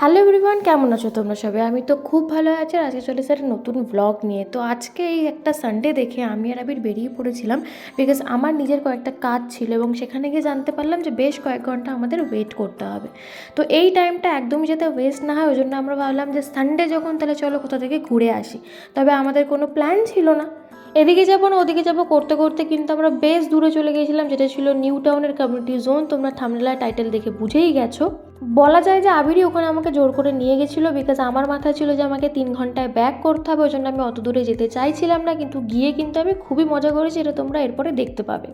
Hello everyone, কেমন আছো তোমরা সবাই? আমি তো খুব ভালো আছি আর আজকে চলে এসেছে নতুন ব্লগ নিয়ে। তো আজকে এই একটা সানডে দেখে আমি আর আবির বেরিয়ে পড়েছিলাম বিকজ আমার নিজের কয়েকটা কাজ ছিল এবং সেখানে গিয়ে জানতে পারলাম যে বেশ কয়েক ঘণ্টা আমাদের ওয়েট করতে হবে। তো এই টাইমটা একদমই যাতে ওয়েস্ট না হয়, ওই জন্য আমরা ভাবলাম যে সানডে যখন তাহলে চলো কোথা থেকে ঘুরে আসি। তবে আমাদের কোনো প্ল্যান ছিল না। এদিকে যাব না, ওদিকে যাব করতে করতে কিন্তু আমরা বেশ দূরে চলে গিয়েছিলাম, যেটা ছিল নিউ টাউনের কমিউনিটি জোন তোমরা থামলা টাইটেল দেখে বুঝেই গেছো। বলা যায় যে আবিরই ওখানে আমাকে জোর করে নিয়ে গেছিল বিকজ আমার মাথা ছিল যে আমাকে তিন ঘন্টায় ব্যাক করতে হবে ওই জন্য আমি অত দূরে যেতে চাইছিলাম না, কিন্তু গিয়ে কিন্তু আমি খুবই মজা করেছি, এটা তোমরা এরপরে দেখতে পাবে।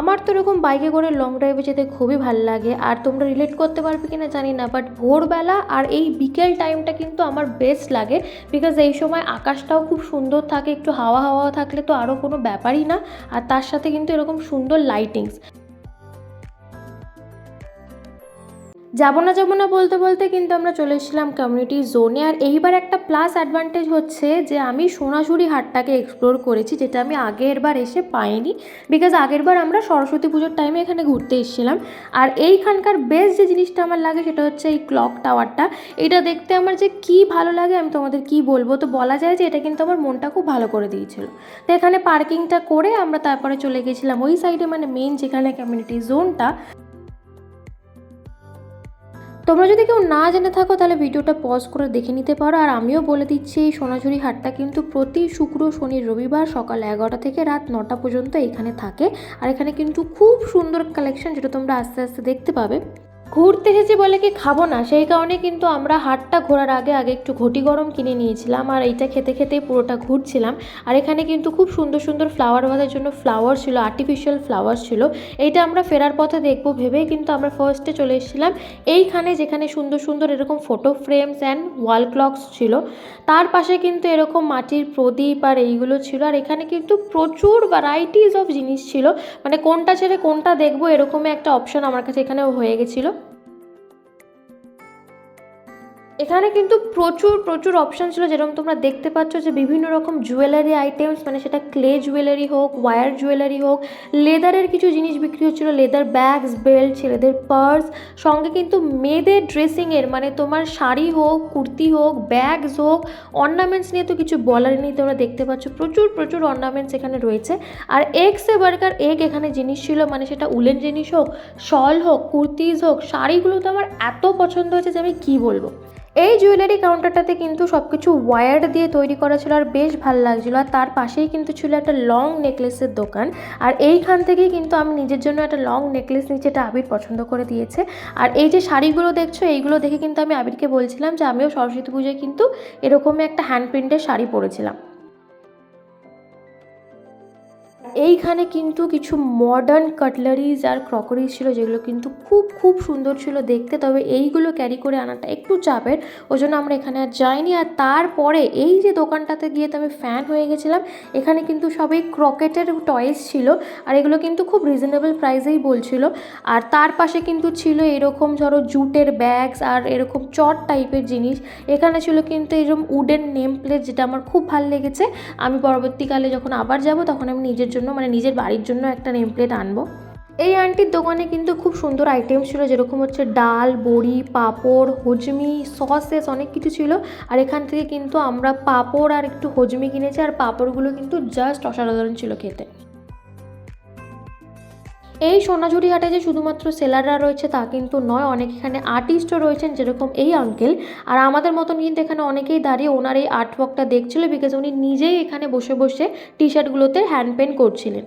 আমার তো এরকম বাইকে করে লং ড্রাইভে যেতে খুবই ভালো লাগে। আর তোমরা রিলেট করতে পারবে কিনা জানি না বাট ভোরবেলা আর এই বিকেল টাইমটা কিন্তু আমার বেস্ট লাগে। বিকজ এই সময় আকাশটাও খুব সুন্দর থাকে, একটু হাওয়া হাওয়া থাকলে তো আরও কোনো ব্যাপারই না। আর তার সাথে কিন্তু এরকম সুন্দর লাইটিংস যাব না যাব না বলতে বলতে কিন্তু আমরা চলে এসেছিলাম কমিউনিটি জোনে আর এইবার একটা প্লাস অ্যাডভান্টেজ হচ্ছে যে আমি সোনাঝুরি হাটটাকে এক্সপ্লোর করেছি, যেটা আমি আগের বার এসে পাইনি। বিকজ আগের বার আমরা সরস্বতী পুজোর টাইমে এখানে ঘুরতে এসেছিলাম। আর এইখানকার বেস্ট যে জিনিসটা আমার লাগে সেটা হচ্ছে এই ক্লক টাওয়ারটা এটা দেখতে আমার যে কি ভালো লাগে, আমি তোমাদের কি বলব? তো বলা যায় যে এটা কিন্তু আমার মনটা খুব ভালো করে দিয়েছিল। তো এখানে পার্কিংটা করে আমরা তারপরে চলে গেছিলাম। ওই সাইডে মানে মেন যেখানে কমিউনিটি জোনটা তোমরা যদি কেউ না জেনে থাকো, তাহলে ভিডিওটা পজ করে দেখে নিতে পারো। আর আমিও বলে দিচ্ছি, এই সোনাঝুরি হাটটা কিন্তু প্রতি শুক্র, শনি, রবিবার সকাল এগারোটা থেকে রাত নটা পর্যন্ত এখানে থাকে। আর এখানে কিন্তু খুব সুন্দর কালেকশন যেটা তোমরা আস্তে আস্তে দেখতে পাবে। ঘুরতে এসেছি বলে কি খাব না? সেই কারণে কিন্তু আমরা হাটটা ঘোরার আগে আগে একটু ঘটি গরম কিনে নিয়েছিলাম আর এইটা খেতে খেতেই পুরোটা ঘুরছিলাম। আর এখানে কিন্তু খুব সুন্দর সুন্দর ফ্লাওয়ার বাঁধার জন্য ফ্লাওয়ার ছিল আর্টিফিশিয়াল ফ্লাওয়ার ছিল। এইটা আমরা ফেরার পথে দেখব ভেবেই কিন্তু আমরা ফার্স্টে চলে এসেছিলাম। এইখানে যেখানে সুন্দর সুন্দর এরকম photo frames and wall clocks ছিল, তার পাশে কিন্তু এরকম মাটির প্রদীপ আর এইগুলো ছিল। আর এখানে কিন্তু প্রচুর ভ্যারাইটিস অফ জিনিস ছিল। মানে কোনটা ছেড়ে কোনটা দেখব এরকমই একটা অপশন আমার কাছে এখানেও হয়ে গেছিল। এখানে কিন্তু প্রচুর প্রচুর অপশান ছিল যেরকম তোমরা দেখতে পাচ্ছ যে বিভিন্ন রকম জুয়েলারি আইটেমস মানে সেটা ক্লে জুয়েলারি হোক ওয়ার জুয়েলারি হোক লেদারের কিছু জিনিস বিক্রি হচ্ছিল লেদার ব্যাগস বেল্ট ছেলেদের পার্স সঙ্গে কিন্তু মেয়েদের ড্রেসিংয়ের মানে তোমার শাড়ি হোক, কুর্তি হোক ব্যাগস হোক অর্নামেন্টস নিয়ে তো কিছু বলার নেই, তোমরা দেখতে পাচ্ছ, প্রচুর প্রচুর অর্নামেন্টস এখানে রয়েছে। আর এক্সে বার্গার এগ এখানে জিনিস ছিল মানে সেটা উলেন জিনিস হোক শল হোক কুর্তিজ হোক, শাড়িগুলো তো আমার এত পছন্দ হয়েছে যে আমি কী বলব? এই জুয়েলারি কাউন্টারটাতে কিন্তু সব কিছু ওয়ার দিয়ে তৈরি করা ছিল আর বেশ ভালো লাগছিল। আর তার পাশেই কিন্তু ছিল একটা লং নেকলেসের দোকান। আর এইখান থেকেই কিন্তু আমি নিজের জন্য একটা লং নেকলেস নিচে এটা আবির পছন্দ করে দিয়েছে। আর এই যে শাড়িগুলো দেখছ, এইগুলো দেখে কিন্তু আমি আবিরকে বলছিলাম যে, আমিও সরস্বতী পুজোয় কিন্তু এরকমই একটা হ্যান্ড প্রিন্টের শাড়ি পরেছিলাম। এইখানে কিন্তু কিছু মডার্ন কাটলারিজ আর ক্রকারিজ ছিল যেগুলো কিন্তু খুব খুব সুন্দর ছিল দেখতে। তবে এইগুলো ক্যারি করে আনাটা একটু চাপের ওই জন্য আমরা এখানে আর যাইনি। আর তারপরে এই যে দোকানটাতে গিয়ে তো আমি ফ্যান হয়ে গেছিলাম, এখানে কিন্তু সবই ক্রকেটের টয়েস ছিল। আর এগুলো কিন্তু খুব রিজনেবল প্রাইসেই বলছিল। আর তার পাশে কিন্তু ছিল এরকম ধরো জুটের ব্যাগস আর এরকম চট টাইপের জিনিস। এখানে ছিল কিন্তু এরকম উডেন নেম প্লেট যেটা আমার খুব ভালো লেগেছে। আমি পরবর্তীকালে যখন আবার যাব, তখন আমি নিজের জন্য মানে নিজের বাড়ির জন্য একটা নেম প্লেট আনব। এই আন্টির দোকানে কিন্তু খুব সুন্দর আইটেম ছিল, যেরকম হচ্ছে ডাল, বড়ি, পাঁপড়, হজমি সসেস অনেক কিছু ছিল। আর এখান থেকে কিন্তু আমরা পাঁপড় আর একটু হজমি কিনেছি, আর পাঁপড়গুলো কিন্তু জাস্ট অসাধারণ ছিল খেতে। এই সোনাঝুরি হাটে যে শুধুমাত্র সেলাররা রয়েছে তা কিন্তু নয়, অনেক এখানে আর্টিস্টও রয়েছেন যেরকম এই আঙ্কেল আর আমাদের মতন কিন্তু এখানে অনেকেই দাঁড়িয়ে ওনার এই আর্টওয়ার্কটা দেখছিল বিকজ উনি নিজেই এখানে বসে বসে টি শার্টগুলোতে হ্যান্ড পেন্ট করছিলেন।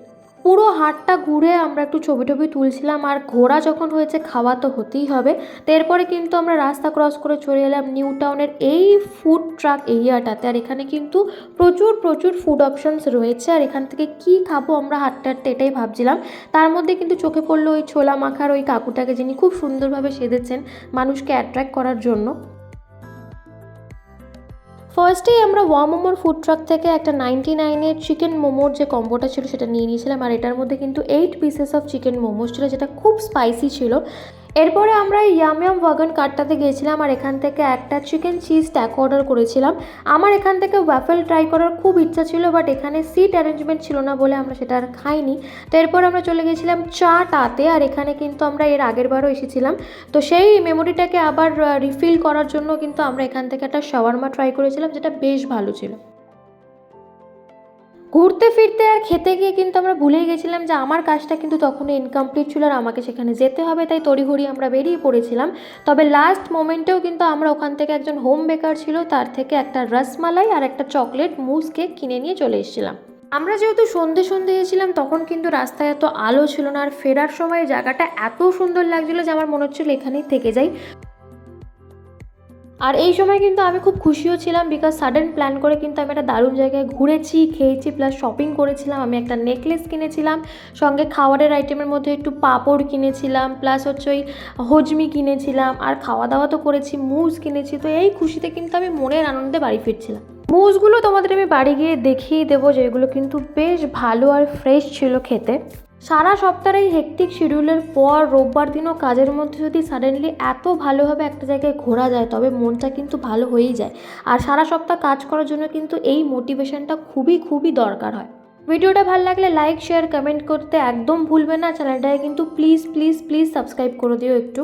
পুরো হাটটা ঘুরে আমরা একটু ছবি টবি তুলছিলাম, আর ঘোরা যখন হয়েছে খাওয়া তো হতেই হবে। তো এরপরে কিন্তু আমরা রাস্তা ক্রস করে চলে এলাম নিউ টাউনের এই ফুড ট্রাক এরিয়াটাতে আর এখানে কিন্তু প্রচুর প্রচুর ফুড অপশনস রয়েছে। আর এখান থেকে কি খাব আমরা হাঁটতে হাঁটতে এটাই ভাবছিলাম। তার মধ্যে কিন্তু চোখে পড়ল ওই ছোলা মাখার ওই কাকুটাকে, যিনি খুব সুন্দরভাবে সেজেছেন মানুষকে অ্যাট্রাক্ট করার জন্য। ফার্স্টেই আমরা ওয়া মোমোর ফুড ট্রাক থেকে একটা নাইনটি নাইনের চিকেন মোমোর যে কম্বোটা ছিল সেটা নিয়ে নিয়েছিলাম, আর এটার মধ্যে কিন্তু eight pieces of chicken momos ছিল, যেটা খুব স্পাইসি ছিল। এরপরে আমরা ইয়াম ইয়াম ওয়াগন কার্টটাতে গিয়েছিলাম আর এখান থেকে একটা চিকেন চিজ ট্যাক অর্ডার করেছিলাম। আমার এখান থেকে ওয়াফেল ট্রাই করার খুব ইচ্ছা ছিল বাট এখানে সিট অ্যারেঞ্জমেন্ট ছিল না বলে আমরা সেটা আর খাইনি। তো এরপর আমরা চলে গিয়েছিলাম চা টাতে আর এখানে কিন্তু আমরা এর আগের বারও এসেছিলাম। তো সেই মেমোরিটাকে আবার রিফিল করার জন্য কিন্তু আমরা এখান থেকে একটা শাওয়ারমা ট্রাই করেছিলাম, যেটা বেশ ভালো ছিল। ঘুরতে ফিরতে আর খেতে গিয়ে কিন্তু আমরা ভুলেই গেছিলাম যে আমার কাজটা কিন্তু তখনও ইনকমপ্লিট ছিল আর আমাকে সেখানে যেতে হবে, তাই তড়িঘড়ি আমরা বেরিয়ে পড়েছিলাম। তবে লাস্ট মোমেন্টেও কিন্তু আমরা ওখান থেকে একজন হোম বেকার ছিল, তার থেকে একটা রসমালাই আর একটা চকলেট মুস কেক কিনে নিয়ে চলে এসেছিলাম। আমরা যেহেতু সন্ধে সন্ধে এসেছিলাম তখন কিন্তু রাস্তায় এত আলো ছিল না আর ফেরার সময় জায়গাটা এত সুন্দর লাগছিল যে আমার মনে হচ্ছিল এখানেই থেকে যাই। আর এই সময় কিন্তু আমি খুব খুশিও ছিলাম বিকজ সাডেন প্ল্যান করে কিন্তু আমি একটা দারুণ জায়গায় ঘুরেছি, খেয়েছি প্লাস শপিং করেছিলাম। আমি একটা নেকলেস কিনেছিলাম, সঙ্গে খাবারের আইটেমের মধ্যে একটু পাঁপড় কিনেছিলাম প্লাস হচ্ছে ওই হজমি কিনেছিলাম, আর খাওয়া দাওয়া তো করেছি, মুজ কিনেছি। তো এই খুশিতে কিন্তু আমি মনের আনন্দে বাড়ি ফিরছিলাম। মুজগুলো তোমাদের আমি বাড়ি গিয়ে দেখিয়ে দেবো, যেগুলো কিন্তু বেশ ভালো আর ফ্রেশ ছিল খেতে। সারা সপ্তাহের এই হেকটিক শিডিউলের পর রোববার দিনও কাজের মধ্যে যদি সাডেনলি এত ভালোভাবে একটা জায়গায় ঘোরা যায়, তবে মনটা কিন্তু ভালো হয়েই যায়। আর সারা সপ্তাহ কাজ করার জন্য কিন্তু এই মোটিভেশনটা খুবই খুবই দরকার হয়। ভিডিওটা ভালো লাগলে লাইক শেয়ার কমেন্ট করতে একদম ভুলবে না। চ্যানেলটাকে কিন্তু প্লিজ প্লিজ প্লিজ সাবস্ক্রাইব করে দিও একটু।